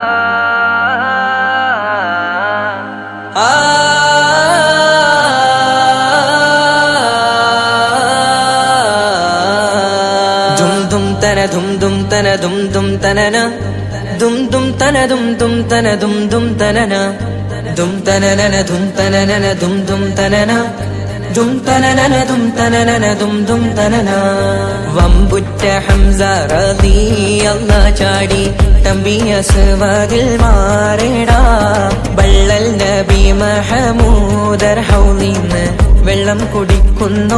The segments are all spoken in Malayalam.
തന ദും ദും തന ദും ദും തനന. ദും ദും തന ദും ദും തന ദും ദും തനന. ദും തനനന ദും തനനന ദും ദും തനന. ദും തനനന ദും തനനന ദും ദും തനന. വമ്പുറ്റ ഹംസ ചാടി. തമ്പിയ അസുവതിൽ മാറേടാ. ബള്ളൽ നബി മഹമൂദർ ഹൗലിന്ന് വെള്ളം കുടിക്കുന്നോനാരേടാ.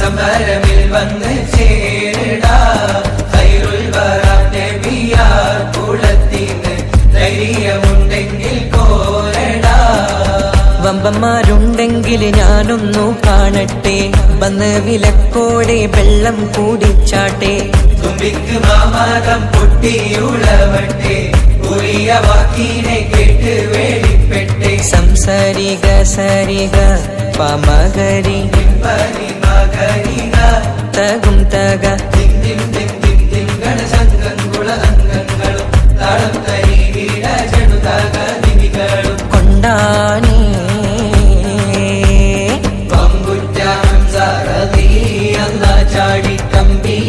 സമരമിൽ വന്ന് ചേരിട. വമ്പന്മാരുണ്ടെങ്കിൽ ഞാനൊന്നു കാണട്ടെ വന്ന് വിലക്കോടെ വെള്ളം കൂടിച്ചാട്ടെ തുമ്പിക്ക് മാമാകം പൊട്ടിയുളവട്ടെ ഉറിയ വാക്കിനെ കേട്ട് വേളിപ്പെട്ടെ സംസരിക സരിക പമകരി തകും തക ദിം ദിം അംഗങ്ങളും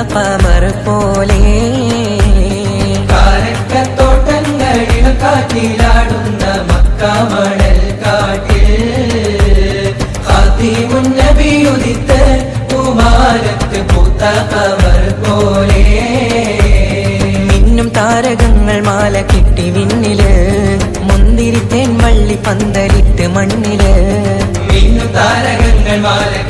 കമർ പോലെ കാരക്കത്തോട്ടങ്ങളിലും കാറ്റിലാടുന്ന മക്കാമണൽ കാട്ടിൽ. ഹാത്തിമുന്നബിയുദിത്ത് കുമാരത്ത് പൂത്ത കമർ പോലെ മിന്നും താരകങ്ങൾ മാല കിട്ടി വിണ്ണിൽ. മുന്തിരിത്തേൻ വള്ളി പന്തലിട്ട് മണ്ണിൽ. മിന്നു താരകങ്ങൾ മാല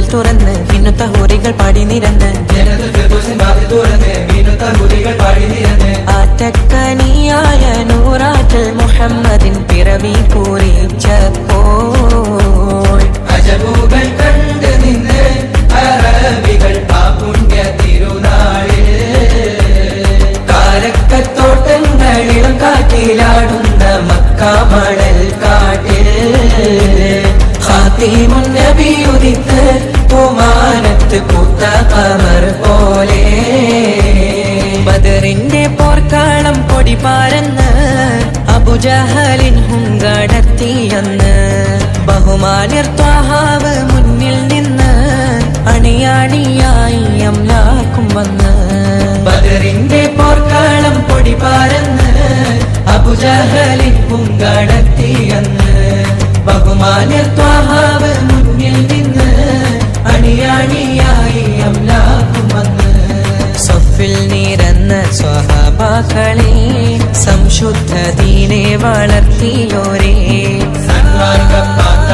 വാതിൽ തുറന്ന് പിന്നുത്ത ഹോറികൾ പാടി നിരന്ന്. മിന്നുത്ത ആറ്റക്കനിയായ നൂറാറ്റൽ മുഹമ്മദിൻ പിറവി കുറിച്ചപ്പോൾ. അജബുകൾ കണ്ട് നിന്ന് അറബികൾ ആ പുണ്യ കുമാനത്ത് പൂത്ത കമർ പോലെ. ബദറിന്റെ പോർക്കാളം പൊടി പാരന്ന് അബുജഹലിൻ ഹുങ്കടത്തിയെന്ന്. ബഹുമാനിർ ത്വാഹാവ് മുന്നിൽ നിന്ന് അണിയാണിയായി അമ്മാക്കും വന്ന്. ബദറിന്റെ പോർക്കാളം സംശുദ്ധ ദീനെ വളർത്തിയോരേ. സന്മാർഗ പാത